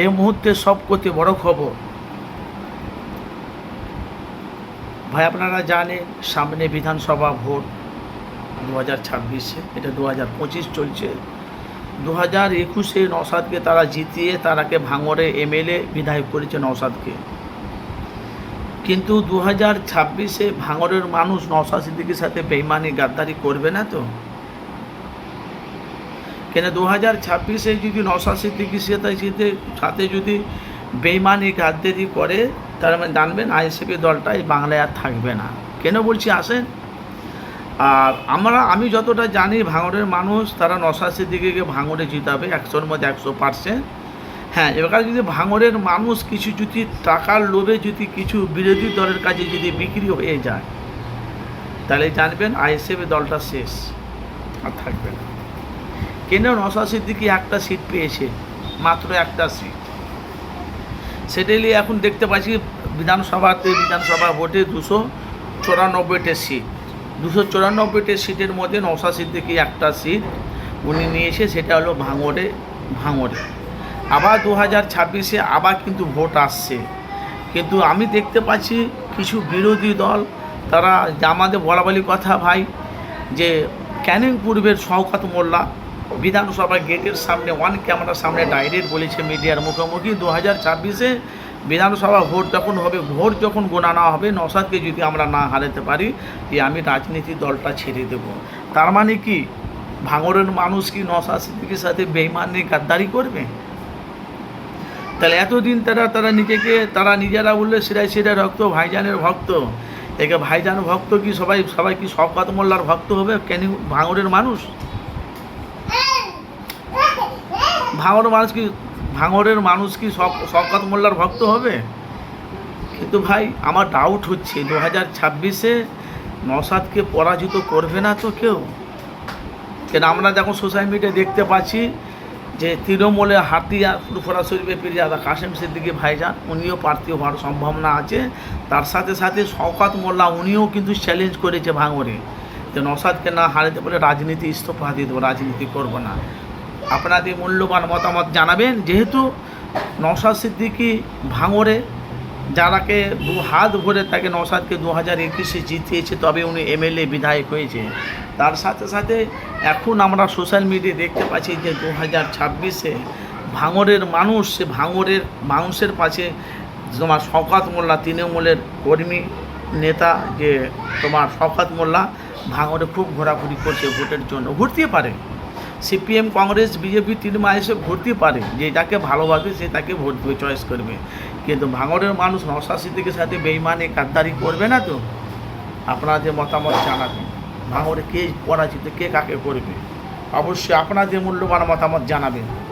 এই মুহূর্তে সব করতে বড় খবর। ভাই, আপনারা জানেন, সামনে বিধানসভা ভোট দু হাজার ছাব্বিশে, এটা দু হাজার পঁচিশ চলছে। দু হাজার একুশে নওসাদকে তারা জিতিয়ে তারাকে ভাঙড়ে এমএলএ বিধায়ক করেছে নওসাদকে কিন্তু দু হাজার ছাব্বিশে ভাঙরের মানুষ নওসাদ সিদ্দিকির সাথে বেইমানি, গাদ্দারি করবে না তো? কেন দু হাজার ছাব্বিশে যদি সিদ্দিকির সাথে সাথে সাথে যদি বেইমানি গাদ্দারি করে, তার মানে জানবেন আইএসএফি দলটা এই বাংলায় আর থাকবে না। কেন বলছি আসেন? আর আমরা, আমি যতটা জানি ভাঙড়ের মানুষ, তারা নশা সিদ্দিকিকে ভাঙড়ে জিতাবে, একশোর মধ্যে একশো পার্সেন্ট। হ্যাঁ এবার যদি ভাঙড়ের মানুষ কিছু যদি টাকার লোভে যদি কিছু বিরোধী দলের কাছে যদি বিক্রি হয়ে যায়, তাহলে জানবেন আইএসএফি দলটা শেষ, আর থাকবে না। কেন নশা সিদ্দিকি একটা সিট পেয়েছে? মাত্র একটা সিট সেটাই নিয়ে এখন দেখতে পাচ্ছি বিধানসভাতে, বিধানসভা ভোটে দুশো চুরানব্বইটা সিট দুশো চুরানব্বইটা সিটের মধ্যে নৌসা সিদ্দিকি একটা সিট উনি নিয়েছে, সেটা হলো ভাঙড়ে ভাঙড়ে। আবার দু হাজার ছাব্বিশে আবার কিন্তু ভোট আসছে। কিন্তু আমি দেখতে পাচ্ছি কিছু বিরোধী দল, তারা আমাদের বলা বলি কথা ভাই, যে ক্যানিং পূর্বের শওকাত মোল্লা বিধানসভা গেটের সামনে ওয়ান ক্যামেরার সামনে ডাইরেক্ট বলেছে মিডিয়ার মুখোমুখি। দু হাজার ছাব্বিশে বিধানসভা ভোট যখন হবে, ভোট যখন গোনা না হবে নসাদকে যদি আমরা না হারাতে পারি যে আমি রাজনীতি দলটা ছেড়ে দেব। তার মানে কি? ভাঙরের মানুষ কি নসাদ সিদ্দিকির সাথে বেইমানি গাদ্দারি করবে? তাহলে এতদিন তারা তারা নিজেকে, তারা নিজেরা বললে সিরাই সিরাই রক্ত ভাইজানের ভক্ত। একে ভাইজান ভক্ত কি সবাই সবাই কি শওকাত মোল্লার ভক্ত হবে? কেন ভাঙরের মানুষ? ভাঙড়ের মানুষ কি, ভাঙড়ের মানুষ কি শওকাত মোল্লার ভক্ত হবে? কিন্তু ভাই, আমার ডাউট হচ্ছে দু হাজার ছাব্বিশে নসাদকে পরাজিত করবে না তো কেউ? কেন আমরা যখন সোশ্যাল মিডিয়ায় দেখতে পাচ্ছি যে তৃণমূলে হাতিয়া ফুরফুরা শরীফে পিরিয়াদা কাশেম সিদ্দিকি ভাইজান, উনিও প্রার্থী হওয়ার সম্ভাবনা আছে। তার সাথে সাথে শওকাত মোল্লা, উনিও কিন্তু চ্যালেঞ্জ করেছে ভাঙড়ে যে নসাদকে না হারাতে পারে রাজনীতি ইস্তফা দিয়ে দেবো, রাজনীতি করব না। আপনাদের মূল্যবান মতামত জানাবেন। যেহেতু নসাদ সিদ্দিকি ভাঙরে যারাকে দু হাত ভরে তাকে নসাদকে দু হাজার একুশে জিতিয়েছে, তবে উনি এমএলএ বিধায়ক হয়েছে। তার সাথে সাথে এখন আমরা সোশ্যাল মিডিয়ায় দেখতে পাচ্ছি যে দু হাজার ছাব্বিশে ভাঙরের মানুষ, সে ভাঙরের মানুষের পাশে তোমার শওকাত মোল্লা তৃণমূলের কর্মী নেতা, যে তোমার শওকাত মোল্লা ভাঙরে খুব ঘোরাঘুরি করছে ভোটের জন্য। ঘুরতে পারে। সিপিএম, কংগ্রেস, বিজেপি তৃণমূল এসে ভর্তি পারে। যে যাকে ভালোবাসবে, সে তাকে ভোট চয়েস করবে। কিন্তু ভাঙড়ের মানুষ নশা সাথে বেইমানে, কাদ্দারি করবে না তো? আপনাদের মতামত জানাবেন। ভাঙড়ে কে পরাজিত, কে কাকে করবে? অবশ্যই আপনাদের মূল্যবান মতামত জানাবেন।